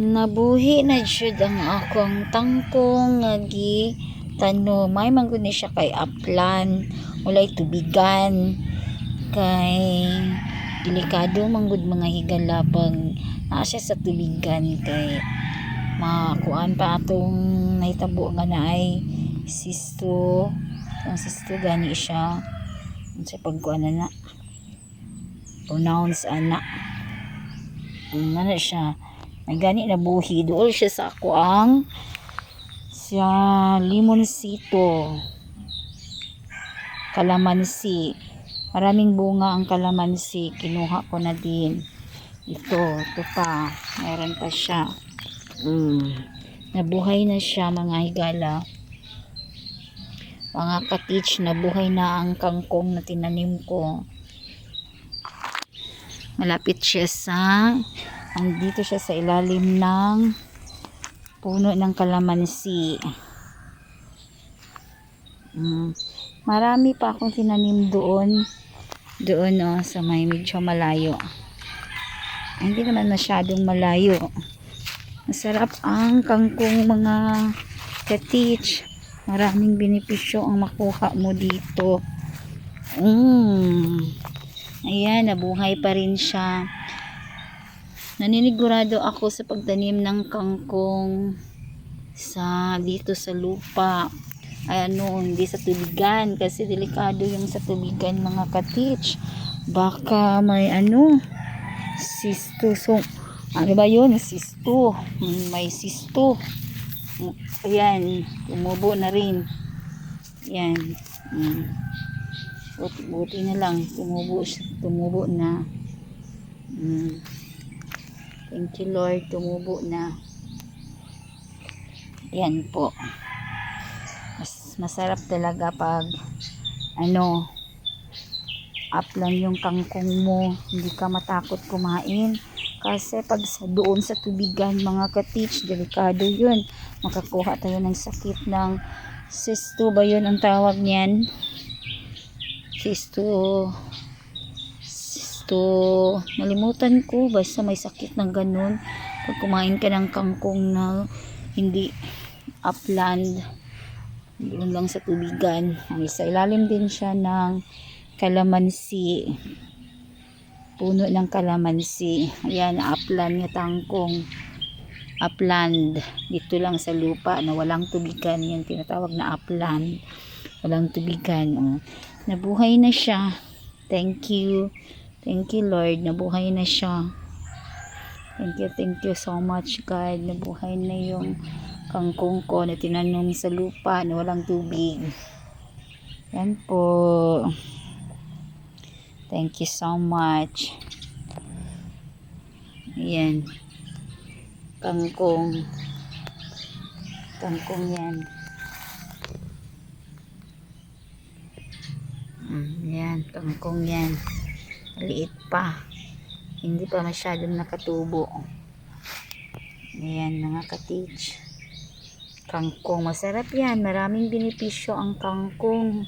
Nabuhi na jud ang akong tangkong nga gi tanom. May manggod ni siya kay aplan, walay tubigan. Kay delikado manggod mga higala pag naa siya sa tubigan. Kay makuan pa atong nahitabo nga naay sisto. Ang sisto gani siya. Sa pagkuan na na pronounce ana. Ano siya may gani na buhi dool siya sa ako ang siya limonsito kalamansi. Maraming bunga ang kalamansi. Kinuha ko na din. Ito ito pa. Meron pa siya. Mm. nabuhay na siya mga higala. Mga katich nabuhay na ang kangkong na tinanim ko. Malapit siya sa andito siya sa ilalim ng puno ng kalamansi. Mm. marami pa akong tinanim doon. Doon oh, sa may medyo malayo. Hindi naman masyadong malayo. Masarap ang kangkong mga katich maraming benepisyo ang makuha mo dito. Mm. ayan nabuhay pa rin siya naninigurado ako sa pagtanim ng kangkong sa dito sa lupa. Ano hindi sa tubigan kasi delikado yung sa tubigan mga katich baka may ano sisto. So ano ba yun? Sisto. Hmm, may sisto. Ayan tumubo na rin. Yan mm. buti, buti na lang tumubo tumubo na. Mm. Thank you lord. Tumubo na. Yan po. Mas masarap talaga pag ano up lang yung kangkong mo. Hindi ka matakot kumain. Kasi pag sa doon sa tubigan mga katich delikado yun. Makakuha tayo ng sakit ng cysto ba yun ang tawag niyan? Cysto cysto nalimutan ko basta may sakit ng ganun. Pag kumain ka ng kangkong na hindi upland doon lang sa tubigan. Ay sa ilalim din siya ng kalamansi. Puno ng kalamansi. Ayan upland nga tangkong. Upland. Dito lang sa lupa na walang tubigan. Yan tinatawag na upland. Walang tubigan oh. nabuhay na siya. Thank you thank you Lord. Nabuhay na siya. Thank you thank you so much God. Nabuhay na yung kangkong ko na tinanom sa lupa na walang tubig. Yan po. Thank you so much. Yan kangkong. Kangkong yan. Mm, yan. Kangkong yan maliit pa. Hindi pa masyadong nakatubo. Yan mga katich kangkong masarap yan. Maraming benepisyo ang kangkong.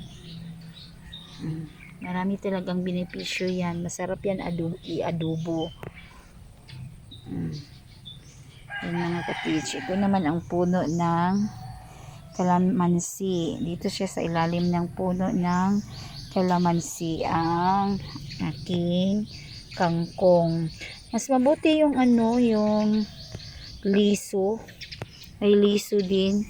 Marami talagang benepisyo yan. Masarap yan adu i-adobo mm. yan mga katich ito naman ang puno ng kalamansi. Dito siya sa ilalim ng puno ng kalamansi ang aking kangkong. Mas mabuti yung ano yung liso. May liso din.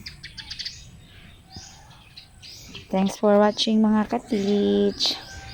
Thanks for watching mga katich